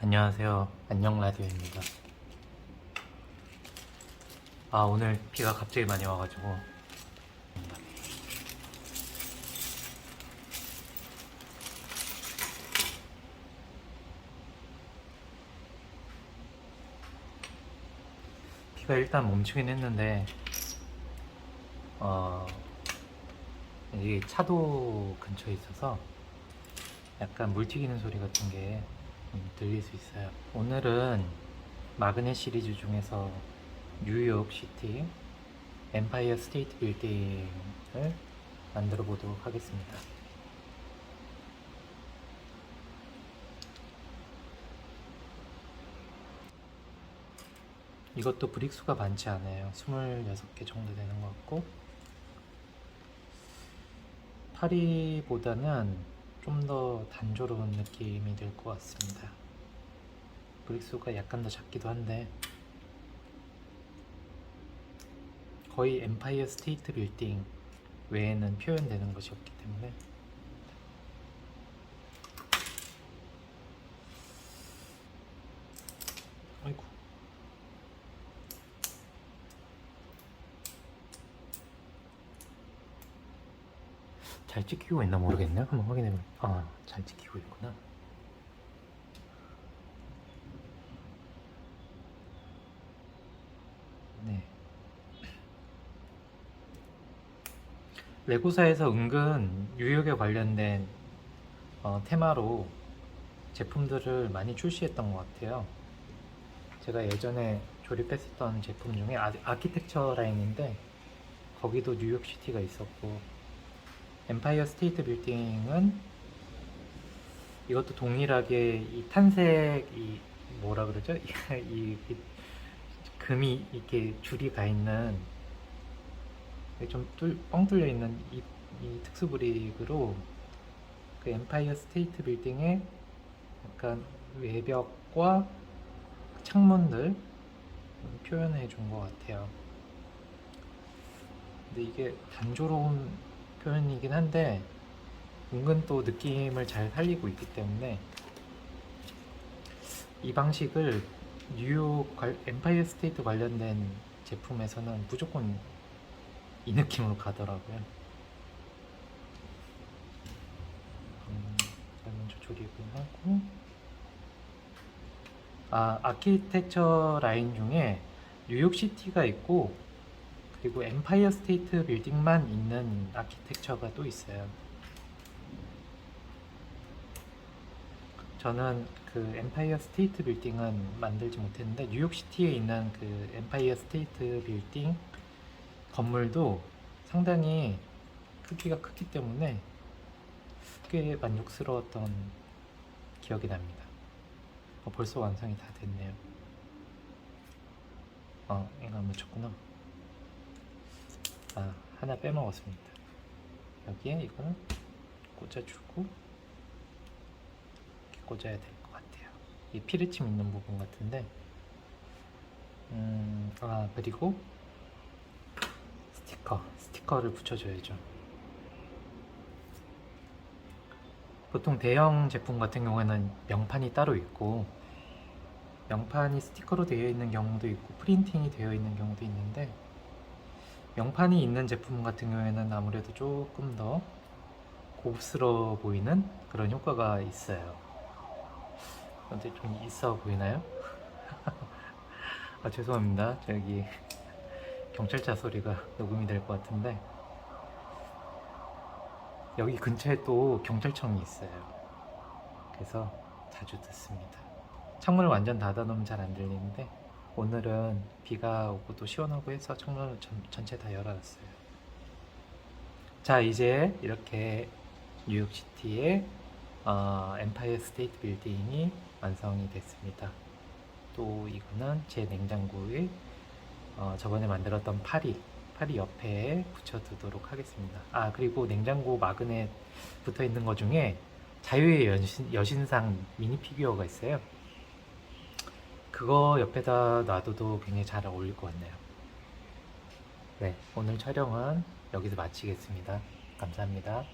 안녕하세요. 안녕 라디오입니다. 아 오늘 비가 갑자기 많이 와가지고 비가 일단 멈추긴 했는데 어 이게 차도 근처에 있어서 약간 물 튀기는 소리 같은 게 음, 들릴 수 있어요. 오늘은 마그넷 시리즈 중에서 뉴욕 시티 엠파이어 스테이트 빌딩을 만들어 보도록 하겠습니다. 이것도 브릭 수가 많지 않아요. 26개 정도 되는 것 같고 파리보다는 좀 더 단조로운 느낌이 될 것 같습니다. 브릭수가 약간 더 작기도 한데 거의 엠파이어 스테이트 빌딩 외에는 표현되는 것이 없기 때문에 잘 찍히고 있나 모르겠네요. 한번 확인해 볼. 아, 잘 찍히고 있구나. 네. 레고사에서 은근 뉴욕에 관련된 어, 테마로 제품들을 많이 출시했던 것 같아요. 제가 예전에 조립했었던 제품 중에 아, 아키텍처 라인인데 거기도 뉴욕시티가 있었고 엠파이어 스테이트 빌딩은 이것도 동일하게 이 탄색 이 뭐라 그러죠? 이, 이 금이 이렇게 줄이 가 있는 좀뻥 뚫려 있는 이, 이 특수 브릭으로 그 엠파이어 스테이트 빌딩의 약간 외벽과 창문들 표현해 준 것 같아요. 근데 이게 단조로운 표현이긴 한데 은근 또 느낌을 잘 살리고 있기 때문에 이 방식을 뉴욕 관- 엠파이어 스테이트 관련된 제품에서는 무조건 이 느낌으로 가더라고요. 음, 조립을 하고 아 아키텍처 라인 중에 뉴욕 시티가 있고 그리고 엠파이어 스테이트 빌딩만 있는 아키텍처가 또 있어요. 저는 그 엠파이어 스테이트 빌딩은 만들지 못했는데 뉴욕 시티에 있는 그 엠파이어 스테이트 빌딩 건물도 상당히 크기가 크기 때문에 꽤 만족스러웠던 기억이 납니다. 어, 벌써 완성이 다 됐네요. 어, 이거 안 묻혔구나. 아, 하나 빼먹었습니다. 여기에 이거는 꽂아주고 이렇게 꽂아야 될 것 같아요. 이 피르침 있는 부분 같은데, 음, 아 그리고 스티커, 스티커를 붙여줘야죠. 보통 대형 제품 같은 경우에는 명판이 따로 있고 명판이 스티커로 되어 있는 경우도 있고 프린팅이 되어 있는 경우도 있는데 명판이 있는 제품 같은 경우에는 아무래도 조금 더 고급스러워 보이는 그런 효과가 있어요. 근데 좀 있어 보이나요? 아 죄송합니다. 저기 경찰차 소리가 녹음이 될 것 같은데 여기 근처에 또 경찰청이 있어요. 그래서 자주 듣습니다. 창문을 완전 닫아 놓으면 잘 안 들리는데 오늘은 비가 오고 또 시원하고 해서 창문을 전, 전체 다 열어놨어요. 자 이제 이렇게 뉴욕시티의 어, 엠파이어 스테이트 빌딩이 완성이 됐습니다. 또 이거는 제 냉장고에 어, 저번에 만들었던 파리 파리 옆에 붙여두도록 하겠습니다. 아 그리고 냉장고 마그넷 붙어 있는 것 중에 자유의 여신, 여신상 미니 피규어가 있어요. 그거 옆에다 놔둬도 굉장히 잘 어울릴 것 같네요. 네, 오늘 촬영은 여기서 마치겠습니다. 감사합니다.